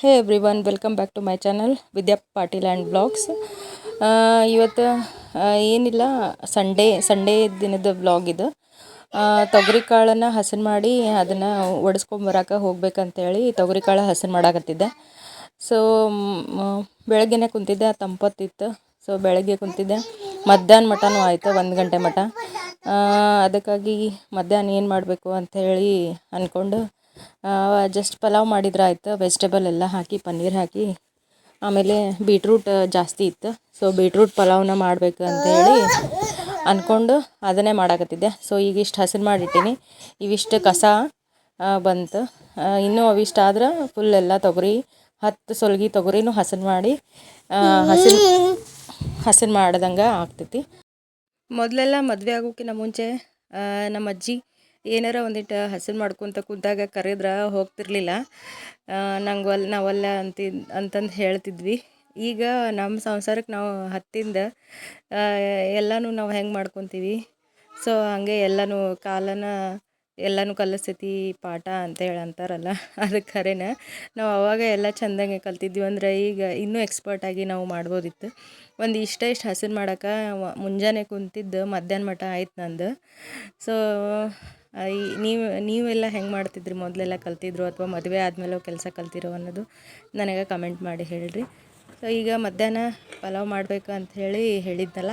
Hey everyone welcome back to my channel Vidya Patil and blogs. ಇವತ್ತು ಏನಿಲ್ಲ, Sunday Sunday ದಿನದ blog ಇದು. ತೊಗರಿ ಕಾಳನ್ನು ಹಸನ್ ಮಾಡಿ ಅದನ್ನು ಒಡಿಸ್ಕೊಂಬರಕ್ಕೆ ಹೋಗ್ಬೇಕಂತೇಳಿ ತೊಗರಿ ಕಾಳು ಹಸನ್ ಮಾಡಾಕತ್ತಿದ್ದೆ. ಸೊ ಬೆಳಗ್ಗೆನೆ ಕುಂತಿದ್ದೆ ತಂಪತ್ತಿತ್ತು. ಸೊ ಬೆಳಗ್ಗೆ ಕುಂತಿದ್ದೆ. ಮಧ್ಯಾಹ್ನ ಮಟನೂ ಆಯಿತು, ಒಂದು ಗಂಟೆ ಮಟ. ಅದಕ್ಕಾಗಿ ಮಧ್ಯಾಹ್ನ ಏನು ಮಾಡಬೇಕು ಅಂಥೇಳಿ ಅಂದ್ಕೊಂಡು ಜಸ್ಟ್ ಪಲಾವ್ ಮಾಡಿದ್ರೆ ಆಯ್ತು. ವೆಜಿಟೇಬಲ್ ಎಲ್ಲ ಹಾಕಿ, ಪನ್ನೀರ್ ಹಾಕಿ, ಆಮೇಲೆ ಬೀಟ್ರೂಟ್ ಜಾಸ್ತಿ ಇತ್ತು. ಸೊ ಬೀಟ್ರೂಟ್ ಪಲಾವ್ನ ಮಾಡಬೇಕು ಅಂಥೇಳಿ ಅಂದ್ಕೊಂಡು ಅದನ್ನೇ ಮಾಡಾಕತ್ತಿದ್ದೆ. ಸೊ ಈಗ ಇಷ್ಟು ಹಸಿರು ಮಾಡಿಟ್ಟಿನಿ. ಇವಿಷ್ಟು ಕಸ ಬಂತು. ಇನ್ನೂ ಅವಿಷ್ಟು ಆದ್ರೆ ಫುಲ್ ಎಲ್ಲ ತೊಗರಿ, ಹತ್ತು ಸೊಲ್ಗಿ ತೊಗರಿನೂ ಹಸನ್ ಮಾಡಿ ಹಸರು ಹಸರು ಮಾಡ್ದಂಗೆ ಆಗ್ತೈತಿ. ಮೊದಲೆಲ್ಲ ಮದುವೆ ಆಗೋಕ್ಕಿಂತ ಮುಂಚೆ ನಮ್ಮ ಅಜ್ಜಿ ಏನಾರ ಒಂದಿಟ್ಟು ಹಸಿರು ಮಾಡ್ಕೊತ ಕುಂತಾಗ ಕರೆದ್ರೆ ಹೋಗ್ತಿರ್ಲಿಲ್ಲ. ನಂಗೆ ಒಲ್ ನಾವಲ್ಲ ಅಂತ, ಅಂತಂದು ಹೇಳ್ತಿದ್ವಿ. ಈಗ ನಮ್ಮ ಸಂಸಾರಕ್ಕೆ ನಾವು ಹತ್ತಿಂದ ಎಲ್ಲನೂ ನಾವು ಹೆಂಗೆ ಮಾಡ್ಕೊತೀವಿ. ಸೊ ಹಾಗೆ ಎಲ್ಲನೂ ಕಾಲನ ಎಲ್ಲನೂ ಕಲಿಸ್ತೈತಿ ಪಾಠ ಅಂತೇಳಿ ಅಂತಾರಲ್ಲ ಅದಕ್ಕೆ ಖರೇನ ನಾವು ಅವಾಗ ಎಲ್ಲ ಚಂದಂಗೆ ಕಲ್ತಿದ್ವಿ ಅಂದ್ರೆ ಈಗ ಇನ್ನೂ ಎಕ್ಸ್ಪರ್ಟಾಗಿ ನಾವು ಮಾಡ್ಬೋದಿತ್ತು. ಒಂದು ಇಷ್ಟ ಇಷ್ಟು ಹಸಿರು ಮಾಡೋಕೆ ಮುಂಜಾನೆ ಕುಂತಿದ್ದು, ಮಧ್ಯಾಹ್ನ ಮಠ ಆಯ್ತು ನಂದು. ಸೊ ನೀವು, ನೀವೆಲ್ಲ ಹೆಂಗೆ ಮಾಡ್ತಿದ್ರಿ? ಮೊದಲೆಲ್ಲ ಕಲ್ತಿದ್ರು ಅಥವಾ ಮದುವೆ ಆದಮೇಲೆ ಕೆಲಸ ಕಲ್ತಿರೋ ಅನ್ನೋದು ನನಗೆ ಕಮೆಂಟ್ ಮಾಡಿ ಹೇಳ್ರಿ. ಸೊ ಈಗ ಮಧ್ಯಾಹ್ನ ಪಲಾವ್ ಮಾಡಬೇಕು ಅಂತ ಹೇಳಿ ಹೇಳಿದ್ನಲ್ಲ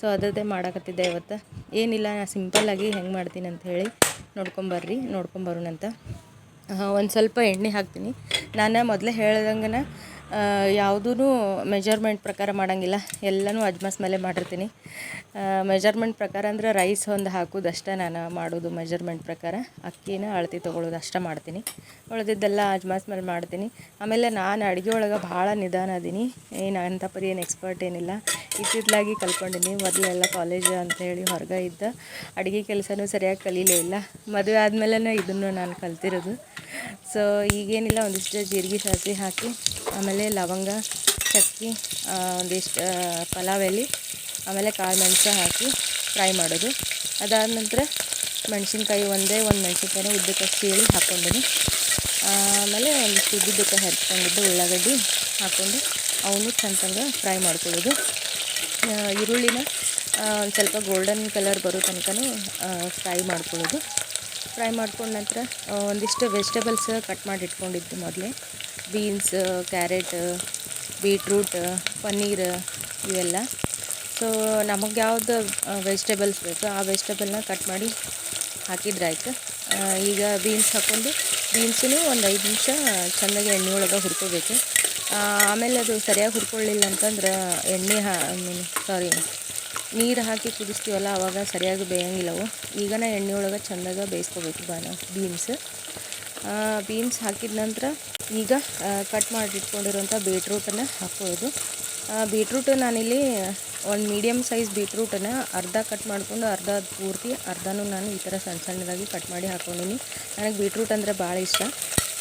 ಸೊ ಅದರದ್ದೇ ಮಾಡಾಕತ್ತಿದ್ದೆ ಇವತ್ತು. ಏನಿಲ್ಲ, ನಾ ಸಿಂಪಲ್ಲಾಗಿ ಹೆಂಗೆ ಮಾಡ್ತೀನಿ ಅಂತ ಹೇಳಿ ನೋಡ್ಕೊಂಬರ್ರಿ ನೋಡ್ಕೊಂಬರೋಣಂತ ಒಂದು ಸ್ವಲ್ಪ ಎಣ್ಣೆ ಹಾಕ್ತೀನಿ. ನಾನು ಮೊದಲೇ ಹೇಳ್ದಂಗೆ ಯಾವುದೂ ಮೆಜರ್ಮೆಂಟ್ ಪ್ರಕಾರ ಮಾಡೋಂಗಿಲ್ಲ. ಎಲ್ಲನೂ ಅಜ್ಮಾಸ್ ಮೇಲೆ ಮಾಡಿರ್ತೀನಿ. ಮೆಜರ್ಮೆಂಟ್ ಪ್ರಕಾರ ಅಂದರೆ ರೈಸ್ ಒಂದು ಹಾಕೋದು ಅಷ್ಟೇ ನಾನು ಮಾಡೋದು ಮೆಜರ್ಮೆಂಟ್ ಪ್ರಕಾರ. ಅಕ್ಕಿನ ಅಳತಿ ತೊಗೊಳೋದು ಅಷ್ಟೇ ಮಾಡ್ತೀನಿ. ಉಳಿದಿದ್ದೆಲ್ಲ ಅಜ್ಮಾಸ್ ಮೇಲೆ ಮಾಡ್ತೀನಿ. ಆಮೇಲೆ ನಾನು ಅಡುಗೆ ಒಳಗೆ ಭಾಳ ನಿಧಾನ ಅದೀನಿ. ಏನು ಅಂಥ ಪರಿ ಏನು ಎಕ್ಸ್ಪರ್ಟ್ ಏನಿಲ್ಲ. ಇತ್ತಿತ್ತಲಾಗಿ ಕಲ್ಕೊಂಡಿನಿ. ಮೊದಲೆಲ್ಲ ಕಾಲೇಜ್ ಅಂತೇಳಿ ಹೊರಗೆ ಇದ್ದ. ಅಡುಗೆ ಕೆಲಸನೂ ಸರಿಯಾಗಿ ಕಲೀಲೇ ಇಲ್ಲ. ಮದುವೆ ಆದಮೇಲೆ ಇದನ್ನು ನಾನು ಕಲ್ತಿರೋದು. ಸೊ, ಈಗೇನಿಲ್ಲ, ಒಂದಿಷ್ಟು ಜೀರಿಗೆ ಸಾಸಿವೆ ಹಾಕಿ, ಆಮೇಲೆ ಲವಂಗ, ಚಕ್ಕಿ ಒಂದಿಷ್ಟು ಪಲಾವ್ ಎಲೆ, ಆಮೇಲೆ ಕಾಳು ಮೆಣಸು ಹಾಕಿ ಫ್ರೈ ಮಾಡೋದು. ಅದಾದ ನಂತರ ಮೆಣಸಿನ್ಕಾಯಿ ಒಂದೇ, ಒಂದು ಮೆಣಸಿನ್ಕಾಯಿನ ಉದ್ದಕ್ಕೆ ಸೀಳಿ ಹಾಕ್ಕೊಂಡಿನಿ ಆಮೇಲೆ ಒಂದಿಷ್ಟು ಉದ್ದಿದ್ದಕ್ಕೆ ಹರ್ಕೊಂಡಿದ್ದು ಉಳ್ಳಾಗಡ್ಡಿ ಹಾಕ್ಕೊಂಡು ಅವನು ಚಂದಂಗೆ ಫ್ರೈ ಮಾಡ್ಕೊಳ್ಳೋದು. ಈರುಳ್ಳಿನ ಒಂದು ಸ್ವಲ್ಪ ಗೋಲ್ಡನ್ ಕಲರ್ ಬರೋ ತನಕನೂ ಫ್ರೈ ಮಾಡ್ಕೊಳ್ಳೋದು. ಫ್ರೈ ಮಾಡ್ಕೊಂಡ ನಂತರ ಒಂದಿಷ್ಟು ವೆಜಿಟೇಬಲ್ಸ್ ಕಟ್ ಮಾಡಿ ಇಟ್ಕೊಂಡಿದ್ದು ಮೊದಲೇ. ಬೀನ್ಸ್, ಕ್ಯಾರೆಟ್, ಬೀಟ್ರೂಟ್, ಪನ್ನೀರ್ ಇವೆಲ್ಲ. ಸೊ ನಮಗೆ ಯಾವ್ದು ವೆಜಿಟೇಬಲ್ಸ್ ಬೇಕೋ ಆ ವೆಜಿಟೇಬಲ್ನ ಕಟ್ ಮಾಡಿ ಹಾಕಿದ್ರಾಯ್ತು ಈಗ ಬೀನ್ಸ್ ಹಾಕ್ಕೊಂಡು ಬೀನ್ಸೂ ಒಂದು ಐದು ನಿಮಿಷ ಚೆನ್ನಾಗಿ ಎಣ್ಣೆ ಒಳಗೆ ಹುರ್ಕೋಬೇಕು. ಆಮೇಲೆ ಅದು ಸರಿಯಾಗಿ ಹುರ್ಕೊಳ್ಳಿಲ್ಲ ಅಂತಂದ್ರೆ ಎಣ್ಣೆ ಹಾ ಸಾರಿ ನೀರು ಹಾಕಿ ಕುದಿಸ್ತೀವಲ್ಲ ಆವಾಗ ಸರಿಯಾಗಿ ಬೇಯಂಗಿಲ್ಲವು ಈಗನ ಎಣ್ಣೆ ಒಳಗೆ ಚೆಂದಾಗ ಬೇಯಿಸ್ಕೋಬೇಕು ಬಾನ ಬೀನ್ಸ್ ಬೀನ್ಸ್ ಹಾಕಿದ ನಂತರ ಈಗ ಕಟ್ ಮಾಡಿಟ್ಕೊಂಡಿರುವಂಥ ಬೀಟ್ರೂಟನ್ನು ಹಾಕ್ಬೋದು ಬೀಟ್ರೂಟ್ ನಾನಿಲ್ಲಿ ಒಂದು ಮೀಡಿಯಮ್ ಸೈಜ್ ಬೀಟ್ರೂಟನ್ನು ಅರ್ಧ ಕಟ್ ಮಾಡಿಕೊಂಡು, ಅರ್ಧ ಪೂರ್ತಿ, ಅರ್ಧನೂ ನಾನು ಈ ಥರ ಸಣ್ಣ ಸಣ್ಣದಾಗಿ ಕಟ್ ಮಾಡಿ ಹಾಕ್ಕೊಂಡಿನಿ ನನಗೆ ಬೀಟ್ರೂಟ್ ಅಂದರೆ ಭಾಳ ಇಷ್ಟ.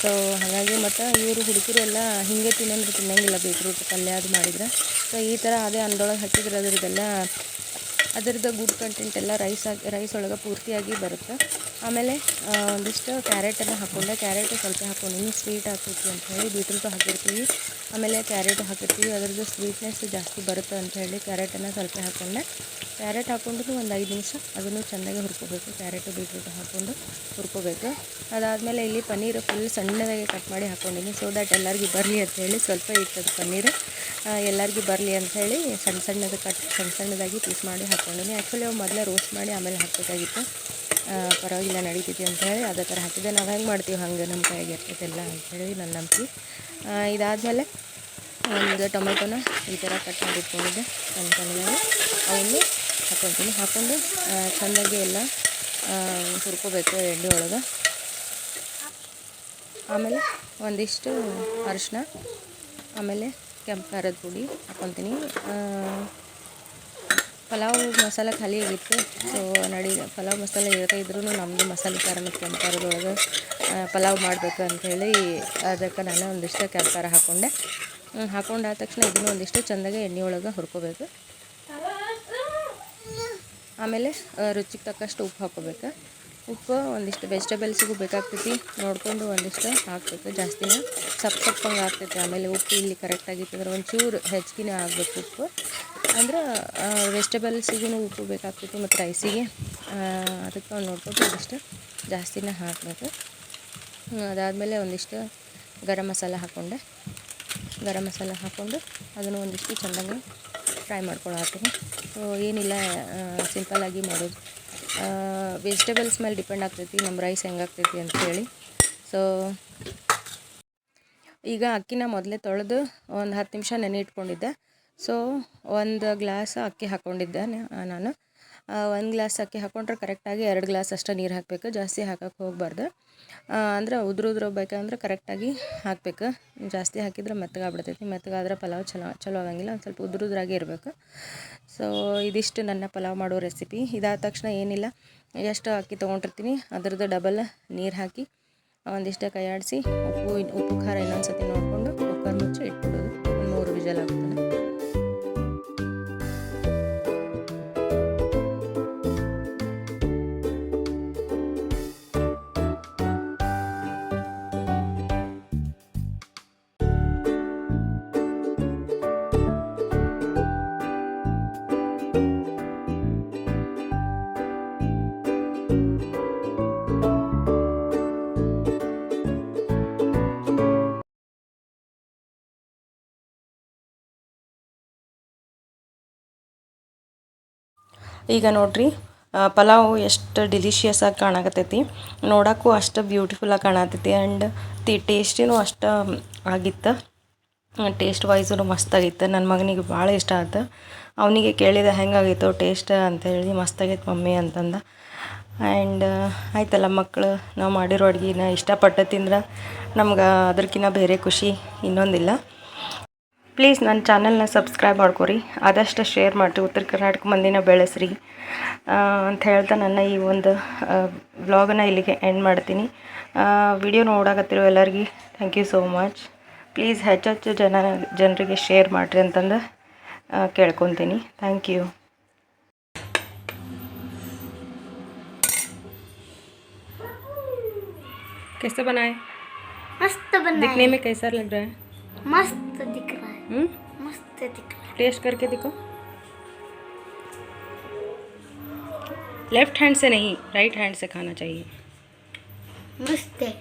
ಸೊ ಹಾಗಾಗಿ ಮತ್ತು ಇವರು ಹುಡುಗರು ಎಲ್ಲ ಹಿಂಗೆ ತಿನ್ನಂದ್ರೆ ತಿನ್ನಂಗಿಲ್ಲ ಬೀಟ್ರೂಟ್ ಪಲ್ಯ ಅದು ಮಾಡಿದ್ರೆ. ಸೊ ಈ ಥರ ಅದೇ ಅನ್ನದೊಳಗೆ ಹಾಕಿದ್ರೆ ಅದರದ್ದೆಲ್ಲ ಅದರದ್ದು ಗುಡ್ ಕಂಟೆಂಟ್ ಎಲ್ಲ ರೈಸ್ ಆಗಿ ರೈಸ್ ಒಳಗೆ ಪೂರ್ತಿಯಾಗಿ ಬರುತ್ತೆ. ಆಮೇಲೆ ಒಂದಿಷ್ಟು ಕ್ಯಾರೆಟನ್ನು ಹಾಕ್ಕೊಂಡೆ ಕ್ಯಾರೆಟ್ ಸ್ವಲ್ಪ ಹಾಕ್ಕೊಂಡಿನಿ ಸ್ವೀಟ್ ಹಾಕ್ಬೇಕು ಅಂತ ಹೇಳಿ ಬೀಟ್ರೂಟು ಹಾಕಿರ್ತೀವಿ. ಆಮೇಲೆ ಕ್ಯಾರೆಟ್ ಹಾಕಿರ್ತೀವಿ ಅದರದ್ದು ಸ್ವೀಟ್ನೆಸ್ ಜಾಸ್ತಿ ಬರುತ್ತೆ ಅಂತ ಹೇಳಿ ಕ್ಯಾರೆಟನ್ನು ಸ್ವಲ್ಪ ಹಾಕ್ಕೊಂಡೆ ಕ್ಯಾರೆಟ್ ಹಾಕ್ಕೊಂಡು ಒಂದು ಐದು ನಿಮಿಷ ಅದನ್ನು ಚೆನ್ನಾಗಿ ಹುರ್ಕೋಬೇಕು. ಕ್ಯಾರೆಟು, ಬೀಟ್ರೂಟ್ ಹಾಕ್ಕೊಂಡು ಹುರ್ಕೋಬೇಕು. ಅದಾದಮೇಲೆ ಇಲ್ಲಿ ಪನ್ನೀರು ಫುಲ್ ಸಣ್ಣದಾಗಿ ಕಟ್ ಮಾಡಿ ಹಾಕ್ಕೊಂಡಿನಿ ಸೊ ದ್ಯಾಟ್ ಎಲ್ಲರಿಗೂ ಬರಲಿ ಅಂತ ಹೇಳಿ ಸ್ವಲ್ಪ ಇರ್ತದೆ ಪನ್ನೀರು ಎಲ್ಲರಿಗೂ ಬರಲಿ ಅಂಥೇಳಿ ಸಣ್ಣ ಸಣ್ಣದು ಕಟ್ ಸಣ್ಣ ಸಣ್ಣದಾಗಿ ಪೀಸ್ ಮಾಡಿ ಹಾಕ್ಕೊಂಡಿನಿ ಆ್ಯಕ್ಚುಲಿ ಅವು ಮೊದಲೇ ರೋಸ್ಟ್ ಮಾಡಿ ಆಮೇಲೆ ಹಾಕಬೇಕಾಗಿತ್ತು. ಪರವಾಗಿಲ್ಲ ನಡೀತೈತಿ ಅಂತ ಹೇಳಿ ಅದೇ ಥರ ಹಾಕಿದ್ದೆ. ನಾವು ಹೆಂಗೆ ಮಾಡ್ತೀವಿ ಹಂಗೆ ನಮ್ಮ ಕೈಗೆ ಇರ್ತೈತೆಲ್ಲ ಅಂಥೇಳಿ ನನ್ನ ನಂಬಿಕೆ. ಇದಾದಮೇಲೆ ಒಂದು ಟೊಮೆಟೊನ ಈ ಥರ ಕಟ್ ಮಾಡಿ ಇಟ್ಕೊಂಡಿದ್ದೆ ಸಣ್ಣ ಸಣ್ಣದಾಗಿ ಅವನ್ನು ಹಾಕ್ಕೊತೀನಿ ಹಾಕ್ಕೊಂಡು ಚೆಂದಾಗಿ ಎಲ್ಲ ಹುರ್ಕೋಬೇಕು ಎಣ್ಣೆ ಒಳಗೆ. ಆಮೇಲೆ ಒಂದಿಷ್ಟು ಅರಿಶಿನ ಆಮೇಲೆ ಕೆಂಪು ಖಾರದ ಪುಡಿ ಹಾಕ್ಕೊತೀನಿ ಪಲಾವ್ ಮಸಾಲೆ ಖಾಲಿ ಆಗಿತ್ತು. ಸೊ ನಡಿ, ಪಲಾವ್ ಮಸಾಲೆ ಇರದೇ ಇದ್ರೂ ನಮ್ಮದು ಮಸಾಲೆ ಖಾರ ಮತ್ತು ಪಲಾವ್ ಮಾಡಬೇಕು ಅಂಥೇಳಿ ಅದಕ್ಕೆ ನಾನು ಒಂದಿಷ್ಟು ಖಾರ ಹಾಕ್ಕೊಂಡೆ ಹಾಕ್ಕೊಂಡಾದ ತಕ್ಷಣ ಇದನ್ನು ಒಂದಿಷ್ಟು ಚೆಂದಾಗಿ ಎಣ್ಣೆ ಒಳಗೆ ಹುರ್ಕೋಬೇಕು. ಆಮೇಲೆ ರುಚಿಗೆ ತಕ್ಕಷ್ಟು ಉಪ್ಪು ಹಾಕ್ಕೋಬೇಕು ಉಪ್ಪು ಒಂದಿಷ್ಟು ವೆಜಿಟೇಬಲ್ಸಿಗೂ ಬೇಕಾಗ್ತೈತಿ. ನೋಡಿಕೊಂಡು ಒಂದಿಷ್ಟು ಹಾಕ್ಬೇಕು ಜಾಸ್ತಿನ. ಸಪ್ ಸಪ್ಪಂಗೆ ಆಗ್ತೈತಿ. ಆಮೇಲೆ ಉಪ್ಪು ಇಲ್ಲಿ ಕರೆಕ್ಟಾಗಿತ್ತಂದ್ರೆ ಒಂಚೂರು ಹೆಚ್ಚಿಗೆ ಆಗಬೇಕು ಉಪ್ಪು. ಅಂದ್ರೆ ವೆಜಿಟೇಬಲ್ಸಿಗೂ ಉಪ್ಪು ಬೇಕಾಗ್ತೈತಿ ಮತ್ತು ರೈಸಿಗೆ ಅದಕ್ಕೆ ಒಂದು ನೋಡ್ಕೊಂಡು ಒಂದಿಷ್ಟು ಜಾಸ್ತಿನೇ ಹಾಕಬೇಕು. ಅದಾದಮೇಲೆ ಒಂದಿಷ್ಟು ಗರಂ ಮಸಾಲ ಹಾಕ್ಕೊಂಡೆ ಗರಂ ಮಸಾಲ ಹಾಕ್ಕೊಂಡು ಅದನ್ನು ಒಂದಿಷ್ಟು ಚೆನ್ನಾಗಿ ಫ್ರೈ ಮಾಡ್ಕೊಳತ್ತೀನಿ ಸೊ ಏನಿಲ್ಲ ಸಿಂಪಲ್ಲಾಗಿ ಮಾಡೋದು. ವೆಜಿಟೇಬಲ್ಸ್ ಮೇಲೆ ಡಿಪೆಂಡ್ ಆಗ್ತೈತಿ ನಮ್ಮ ರೈಸ್ ಹೆಂಗಾಗ್ತೈತಿ ಅಂತೇಳಿ ಸೊ ಈಗ ಅಕ್ಕಿನ ಮೊದಲೇ ತೊಳೆದು ಒಂದು ಹತ್ತು ನಿಮಿಷ ನೆನೆ ಇಟ್ಕೊಂಡಿದ್ದೆ. ಸೊ ಒಂದು ಗ್ಲಾಸ್ ಅಕ್ಕಿ ಹಾಕ್ಕೊಂಡಿದ್ದೆ ನಾನು. ಒಂದು ಗ್ಲಾಸ್ ಅಕ್ಕಿ ಹಾಕ್ಕೊಂಡ್ರೆ ಕರೆಕ್ಟಾಗಿ ಎರಡು ಗ್ಲಾಸ್ ಅಷ್ಟೇ ನೀರು ಹಾಕಬೇಕು ಜಾಸ್ತಿ ಹಾಕಕ್ಕೆ ಹೋಗ್ಬಾರ್ದು. ಆ, ಅಂದ್ರೆ ಉದುರು ಬೇಕಂದ್ರೆ ಕರೆಕ್ಟಾಗಿ ಹಾಕಬೇಕು. ಜಾಸ್ತಿ ಹಾಕಿದ್ರೆ ಮೆತ್ತಗಾಗ್ಬಿಡ್ತೈತಿ ಮೆತ್ತಗಾದ್ರೆ ಪಲಾವ್ ಚಲೋ ಚಲೋ ಆಗಂಗಿಲ್ಲ ಒಂದು ಸ್ವಲ್ಪ ಉದುರು ಇರಬೇಕು. ಸೊ ಇದಿಷ್ಟು ನನ್ನ ಪಲಾವ್ ಮಾಡೋ ರೆಸಿಪಿ ಇದಾದ ತಕ್ಷಣ ಏನಿಲ್ಲ ಎಷ್ಟು ಅಕ್ಕಿ ತೊಗೊಂಡಿರ್ತೀನಿ ಅದ್ರದ್ದು ಡಬಲ್ ನೀರು ಹಾಕಿ ಒಂದಿಷ್ಟೇ ಕೈಯಾಡಿಸಿ ಉಪ್ಪು ಉಪ್ಪು ಖಾರ ಇನ್ನೊಂದು ಸತಿ ನೋಡಿಕೊಂಡು ಕುಕ್ಕರ್ ಮುಚ್ಚಿ ಇಟ್ಬಿಡೋದು. ಒಂದು ಮೂರು ವಿಜಲ್ ಆಗ್ತದೆ ಈಗ ನೋಡ್ರಿ ಪಲಾವ್ ಎಷ್ಟು ಡಿಲಿಷಿಯಸ್ ಆಗಿ ಕಾಣಕತ್ತೈತಿ. ನೋಡೋಕ್ಕೂ ಅಷ್ಟು ಬ್ಯೂಟಿಫುಲ್ಲಾಗಿ ಕಾಣತೈತಿ ಆ್ಯಂಡ್ ತಿ ಟೇಸ್ಟಿನೂ ಅಷ್ಟು ಆಗಿತ್ತು. ಟೇಸ್ಟ್ ವೈಸೂ ಮಸ್ತಾಗಿತ್ತು ನನ್ನ ಮಗನಿಗೆ ಭಾಳ ಇಷ್ಟ ಆಯ್ತು ಅವನಿಗೆ ಕೇಳಿದೆ ಹೆಂಗಾಗಿತ್ತು ಟೇಸ್ಟ್ ಅಂತೇಳಿ ಮಸ್ತಾಗೈತೆ ಮಮ್ಮಿ ಅಂತಂದ. ಆ್ಯಂಡ್ ಆಯ್ತಲ್ಲ ಮಕ್ಕಳು ನಾವು ಮಾಡಿರೋ ಅಡ್ಗೆನ ಇಷ್ಟಪಟ್ಟು ತಿಂದ್ರೆ ನಮ್ಗೆ ಅದಕ್ಕಿಂತ ಬೇರೆ ಖುಷಿ ಇನ್ನೊಂದಿಲ್ಲ. ಪ್ಲೀಸ್ ನನ್ನ ಚಾನಲ್ನ ಸಬ್ಸ್ಕ್ರೈಬ್ ಮಾಡ್ಕೊರಿ ಆದಷ್ಟು ಶೇರ್ ಮಾಡಿರಿ ಉತ್ತರ ಕರ್ನಾಟಕ ಮಂದಿನ ಬೆಳೆಸ್ರಿ ಆ, ಅಂತ ಹೇಳ್ತಾ ನನ್ನ ಈ ಒಂದು ವ್ಲಾಗನ್ನ ಇಲ್ಲಿಗೆ ಎಂಡ್ ಮಾಡ್ತೀನಿ ವಿಡಿಯೋ ನೋಡಕತ್ತಿರೋ ಎಲ್ಲರಿಗೆ thank you so much please ಹೆಚ್ಚೆಚ್ಚು ಜನ ಜನರಿಗೆ ಶೇರ್ ಮಾಡಿರಿ ಅಂತಂದು ಆ, ಕೇಳ್ಕೊತೀನಿ ಥ್ಯಾಂಕ್ ಯು कैसा बनाए मस्त बना दिखने में कैसा लग रहा है मस्त दिख रहा है हम्म? मस्त दिख टेस्ट करके देखो। लेफ़्ट हैंड से नहीं राइट हैंड से खाना चाहिए। मस्त है